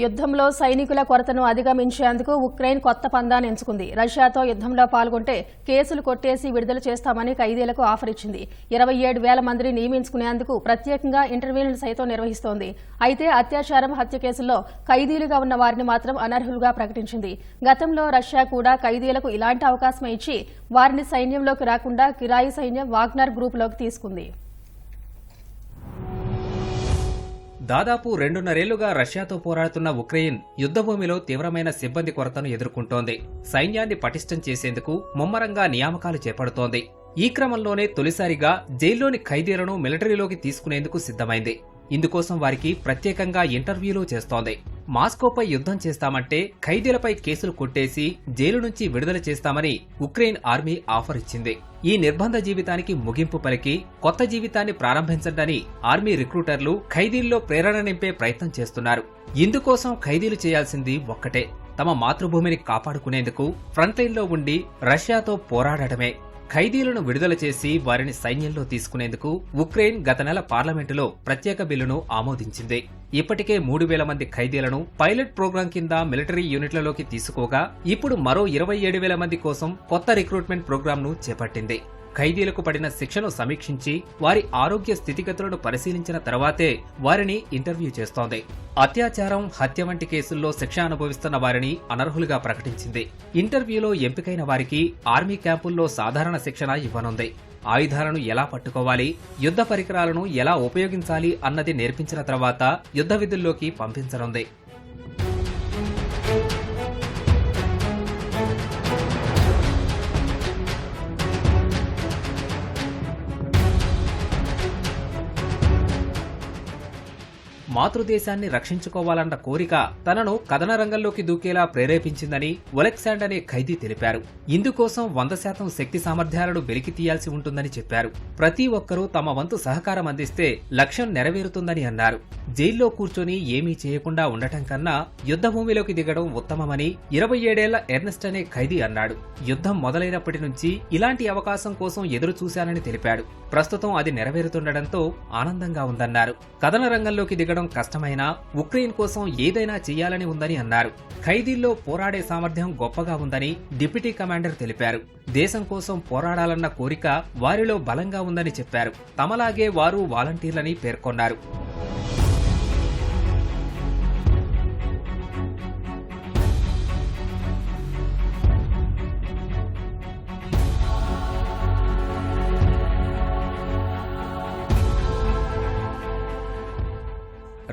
యుద్ధంలో సైనికుల కొరతను అధిగమించేందుకు ఉక్రెయిన్ కొత్త పందాన్ని ఎంచుకుంది. రష్యాతో యుద్ధంలో పాల్గొంటే కేసులు కొట్టేసి విడుదల చేస్తామని ఖైదీలకు ఆఫర్ ఇచ్చింది. ఇరవై ఏడు వేల మందిని నియమించుకునేందుకు ప్రత్యేకంగా ఇంటర్వ్యూలను సైతం నిర్వహిస్తోంది. అయితే అత్యాచారం హత్య కేసుల్లో ఖైదీలుగా ఉన్న వారిని మాత్రం అనర్హులుగా ప్రకటించింది. గతంలో రష్యా కూడా ఖైదీలకు ఇలాంటి అవకాశం ఇచ్చి వారిని సైన్యంలోకి రాకుండా కిరాయి సైన్యం వాగ్నర్ గ్రూపులోకి తీసుకుంది. దాదాపు రెండున్నరేళ్ళుగా రష్యాతో పోరాడుతున్న ఉక్రెయిన్ యుద్ధభూమిలో తీవ్రమైన సిబ్బంది కొరతను ఎదుర్కొంటోంది. సైన్యాన్ని పటిష్టం చేసేందుకు ముమ్మరంగా నియామకాలు చేపడుతోంది. ఈ క్రమంలోనే తొలిసారిగా జైల్లోని ఖైదీలను మిలిటరీలోకి తీసుకునేందుకు సిద్ధమైంది. ఇందుకోసం వారికి ప్రత్యేకంగా ఇంటర్వ్యూలు చేస్తోంది. మాస్కోపై యుద్ధం చేస్తామంటే ఖైదీలపై కేసులు కొట్టేసి జైలు నుంచి విడుదల చేస్తామని ఉక్రెయిన్ ఆర్మీ ఆఫర్ ఇచ్చింది. ఈ నిర్బంధ జీవితానికి ముగింపు పలికి కొత్త జీవితాన్ని ప్రారంభించండని ఆర్మీ రిక్రూటర్లు ఖైదీల్లో ప్రేరణ నింపే ప్రయత్నం చేస్తున్నారు. ఇందుకోసం ఖైదీలు చేయాల్సింది ఒక్కటే తమ మాతృభూమిని కాపాడుకునేందుకు ఫ్రంట్లైన్లో ఉండి రష్యాతో పోరాడటమే. ఖైదీలను విడుదల చేసి వారిని సైన్యంలో తీసుకునేందుకు ఉక్రెయిన్ గత నెల పార్లమెంటులో ప్రత్యేక బిల్లును ఆమోదించింది. ఇప్పటికే మూడు వేల మంది ఖైదీలను పైలట్ ప్రోగ్రాం కింద మిలిటరీ యూనిట్లలోకి తీసుకోగా ఇప్పుడు మరో ఇరవై ఏడు వేల మంది కోసం కొత్త రిక్రూట్మెంట్ ప్రోగ్రాంను చేపట్టింది. ఖైదీలకు పడిన శిక్షను సమీక్షించి వారి ఆరోగ్య స్థితిగతులను పరిశీలించిన తర్వాతే వారిని ఇంటర్వ్యూ చేస్తోంది. అత్యాచారం హత్య వంటి కేసుల్లో శిక్ష అనుభవిస్తున్న వారిని అనర్హులుగా ప్రకటించింది. ఇంటర్వ్యూలో ఎంపికైన వారికి ఆర్మీ క్యాంపుల్లో సాధారణ శిక్షణ ఇవ్వనుంది. ఆయుధాలను ఎలా పట్టుకోవాలి యుద్ధ పరికరాలను ఎలా ఉపయోగించాలి అన్నది నేర్పించిన తర్వాత యుద్ధ విధుల్లోకి పంపించనుంది. మాతృదేశాన్ని రక్షించుకోవాలన్న కోరిక తనను కథన రంగంలోకి దూకేలా ప్రేరేపించిందని ఒలెక్సాండ్ అనే ఖైదీ తెలిపారు. ఇందుకోసం వంద శాతం శక్తి సామర్థ్యాలను వెలికి తీయాల్సి ఉంటుందని చెప్పారు. ప్రతి ఒక్కరూ తమ వంతు సహకారం అందిస్తే లక్ష్యం నెరవేరుతుందని అన్నారు. జైల్లో కూర్చొని ఏమీ చేయకుండా ఉండటం కన్నా యుద్ధభూమిలోకి దిగడం ఉత్తమమని ఇరవై ఏడేళ్ళ ఎర్నెస్ట్ అనే ఖైదీ అన్నాడు. యుద్ధం మొదలైనప్పటి నుంచి ఇలాంటి అవకాశం కోసం ఎదురు చూశానని తెలిపాడు. ప్రస్తుతం అది నెరవేరుతుండటంతో ఆనందంగా ఉందన్నారు. కథన రంగంలోకి దిగడం కష్టమైనా ఉక్రెయిన్ కోసం ఏదైనా చేయాలని ఉందని అన్నారు. ఖైదీల్లో పోరాడే సామర్థ్యం గొప్పగా ఉందని డిప్యూటీ కమాండర్ తెలిపారు. దేశం కోసం పోరాడాలన్న కోరిక వారిలో బలంగా ఉందని చెప్పారు. తమలాగే వారు వాలంటీర్లని పేర్కొన్నారు.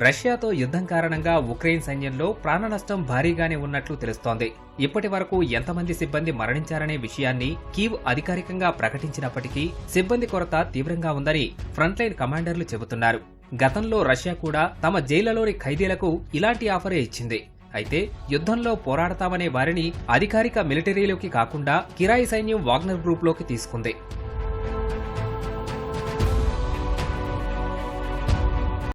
రష్యాతో యుద్ధం కారణంగా ఉక్రెయిన్ సైన్యంలో ప్రాణ నష్టం భారీగానే ఉన్నట్లు తెలుస్తోంది. ఇప్పటి వరకు ఎంతమంది సిబ్బంది మరణించారనే విషయాన్ని కీవ్ అధికారికంగా ప్రకటించినప్పటికీ సిబ్బంది కొరత తీవ్రంగా ఉందని ఫ్రంట్లైన్ కమాండర్లు చెబుతున్నారు. గతంలో రష్యా కూడా తమ జైళ్ళలోని ఖైదీలకు ఇలాంటి ఆఫరే ఇచ్చింది. అయితే యుద్ధంలో పోరాడతామనే వారిని అధికారిక మిలిటరీలోకి కాకుండా కిరాయి సైన్యం వాగ్నర్ గ్రూప్లోకి తీసుకుంది.